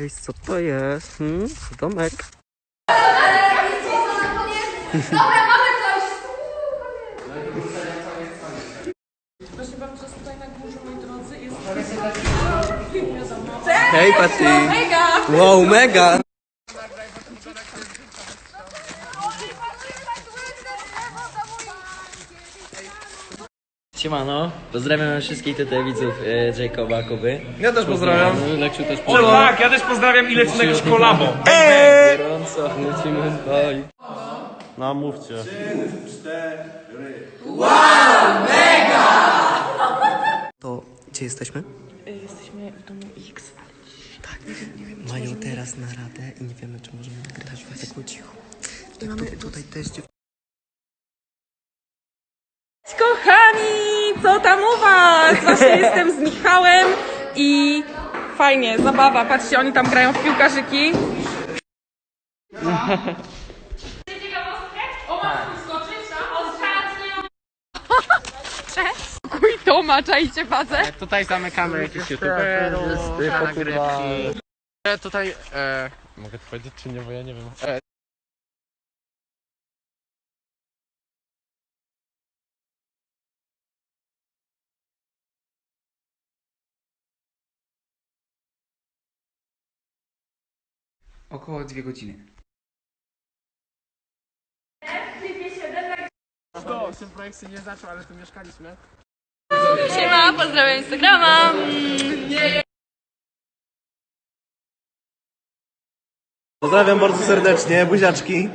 Ej, co to jest? Hmm? Domek. Proszę bardzo, tutaj na górze, moi drodzy, jest Hej, Patty. mega! Wow, mega. Siemano, pozdrawiam wszystkich tutaj widzów e, Jacoba, Kuby. Ja też pozdrawiam. Leksiu też O tak, ja też pozdrawiam ile z kolabo. Gorąco, lecimy dalej. No mówcie. To gdzie jesteśmy? Jesteśmy w domu X. Tak, mają teraz naradę i nie wiemy, czy możemy nagrywać, dlatego cicho. I mamy tutaj też. Kochani, co tam u was? Właśnie jestem z Michałem i fajnie, zabawa. Patrzcie, oni tam grają w piłkarzyki. Kuj Toma, czajcie bazę? Tutaj zamykamy youtuberów, nagrywki. E, Tutaj, e, mogę to powiedzieć czy nie, bo ja nie wiem. E, Około dwie godziny. to, ten projekt się nie zaczął, ale tu mieszkaliśmy. Siema, pozdrawiam Instagrama. Pozdrawiam bardzo serdecznie, buziaczki.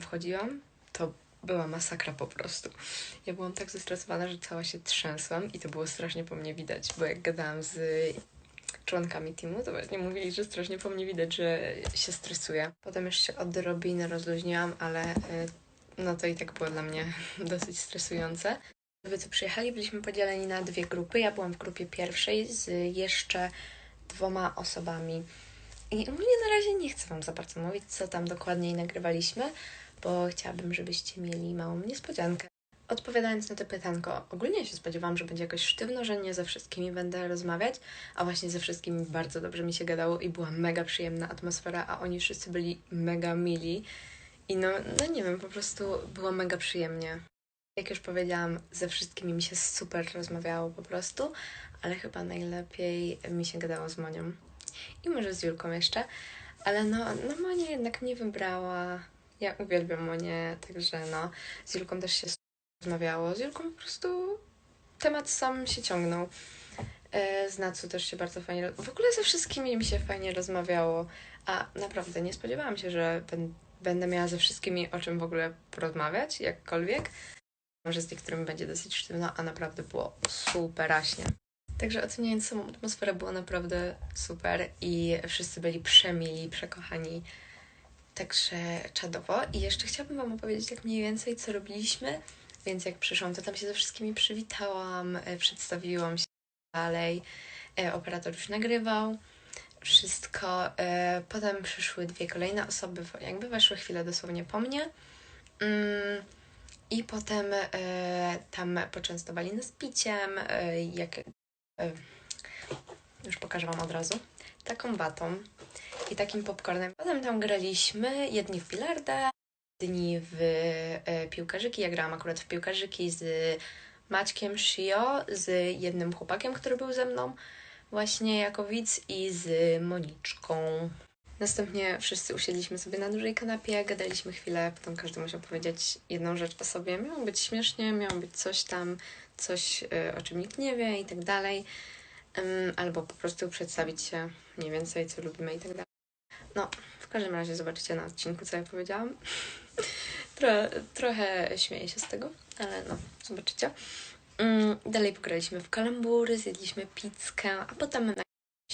wchodziłam, to była masakra po prostu. Ja byłam tak zestresowana, że cała się trzęsłam i to było strasznie po mnie widać, bo jak gadałam z członkami teamu, to właśnie mówili, że strasznie po mnie widać, że się stresuję. Potem już się odrobinę rozluźniłam, ale y, no to i tak było dla mnie dosyć stresujące. Wy co przyjechali, byliśmy podzieleni na dwie grupy. Ja byłam w grupie pierwszej z jeszcze dwoma osobami. I ogólnie na razie nie chcę Wam za bardzo mówić, co tam dokładniej nagrywaliśmy, bo chciałabym, żebyście mieli małą niespodziankę. Odpowiadając na to pytanko, ogólnie się spodziewałam, że będzie jakoś sztywno, że nie ze wszystkimi będę rozmawiać, a właśnie ze wszystkimi bardzo dobrze mi się gadało i była mega przyjemna atmosfera, a oni wszyscy byli mega mili. I no, no nie wiem, po prostu było mega przyjemnie. Jak już powiedziałam, ze wszystkimi mi się super rozmawiało po prostu, ale chyba najlepiej mi się gadało z Monią. I może z Julką jeszcze, ale no, no Monia jednak mnie wybrała. Ja uwielbiam Monię, także no, z Julką też się rozmawiało. Z Julką po prostu temat sam się ciągnął. E, Z Natsu też się bardzo fajnie... W ogóle ze wszystkimi mi się fajnie rozmawiało, a naprawdę nie spodziewałam się, że będę miała ze wszystkimi o czym w ogóle porozmawiać, jakkolwiek. Może z niektórymi będzie dosyć sztywno, a naprawdę było superaśnie. Także oceniając samą atmosferę było naprawdę super i wszyscy byli przemili, przekochani. Także czadowo. I jeszcze chciałabym Wam opowiedzieć tak mniej więcej, co robiliśmy. Więc jak przyszłam, to tam się ze wszystkimi przywitałam, e, przedstawiłam się dalej. E, Operator już nagrywał wszystko. E, Potem przyszły dwie kolejne osoby, jakby weszły chwilę dosłownie po mnie. Mm, I potem tam poczęstowali nas piciem, jak już pokażę Wam od razu, taką watą i takim popcornem. Potem tam graliśmy, jedni w bilarda, dni w e, piłkarzyki. Ja grałam akurat w piłkarzyki z Maćkiem Shio, z jednym chłopakiem, który był ze mną właśnie jako widz i z Moniczką. Następnie wszyscy usiedliśmy sobie na dużej kanapie, gadaliśmy chwilę, potem każdy musiał powiedzieć jedną rzecz o sobie. Miało być śmiesznie, miało być coś tam, coś y, o czym nikt nie wie i tak dalej. Albo po prostu przedstawić się mniej więcej, co lubimy i tak dalej. No, w każdym razie zobaczycie na odcinku, co ja powiedziałam. Tro, trochę śmieję się z tego, ale no, zobaczycie. Ym, dalej pograliśmy w kalambury, zjedliśmy pizzkę, a potem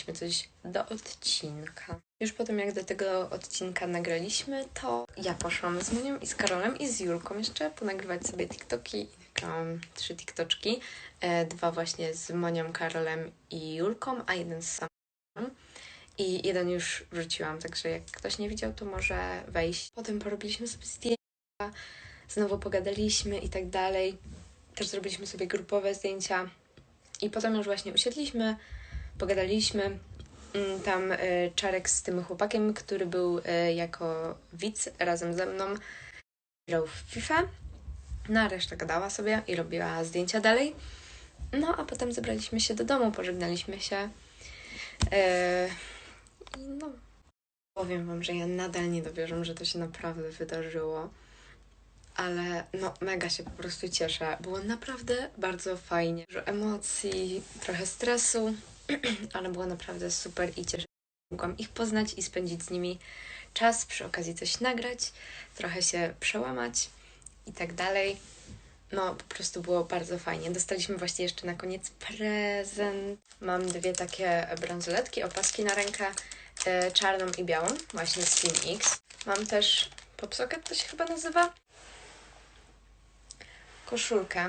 nagraliśmy coś do odcinka. Już potem, jak do tego odcinka nagraliśmy, to ja poszłam z Monią i z Karolem i z Julką jeszcze ponagrywać sobie TikToki. Nagrałam trzy TikToczki. E, dwa właśnie z Monią, Karolem i Julką, a jeden z samą. I jeden już wrzuciłam, także jak ktoś nie widział, to może wejść. Potem porobiliśmy sobie zdjęcia, znowu pogadaliśmy i tak dalej. Też zrobiliśmy sobie grupowe zdjęcia. I potem już właśnie usiedliśmy, pogadaliśmy. Mm, Tam y, Czarek z tym chłopakiem, który był y, jako widz razem ze mną, grał w FIFA. No a reszta gadała sobie i robiła zdjęcia dalej. No a potem zebraliśmy się do domu, pożegnaliśmy się. I no, powiem wam, że ja nadal nie dowierzam, że to się naprawdę wydarzyło. Ale no, mega się po prostu cieszę. Było naprawdę bardzo fajnie. Dużo emocji, trochę stresu, ale było naprawdę super i cieszę się. że Mogłam ich poznać i spędzić z nimi czas, przy okazji coś nagrać, trochę się przełamać i tak dalej. No, po prostu było bardzo fajnie. Dostaliśmy właśnie jeszcze na koniec prezent. Mam dwie takie bransoletki, opaski na rękę, e, czarną i białą, właśnie z Team X. Mam też popsocket, to się chyba nazywa. Koszulkę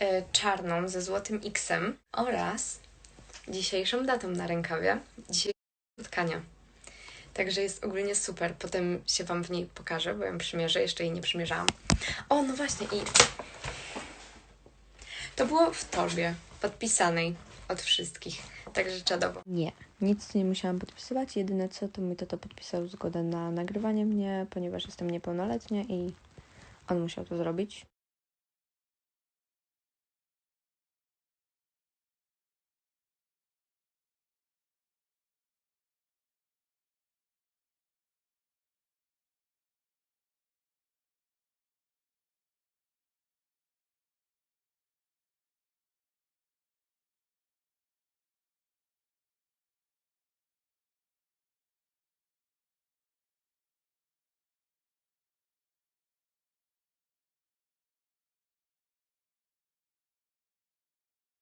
e, czarną ze złotym X-em oraz dzisiejszą datą na rękawie. Dzisiaj spotkania. Także jest ogólnie super. Potem się Wam w niej pokażę, bo ją przymierzę. Jeszcze jej nie przymierzałam. O, no właśnie i to było w torbie podpisanej od wszystkich. Także czadowo. Nie, nic nie musiałam podpisywać. Jedyne co, to mój tato podpisał zgodę na nagrywanie mnie, ponieważ jestem niepełnoletnia i on musiał to zrobić.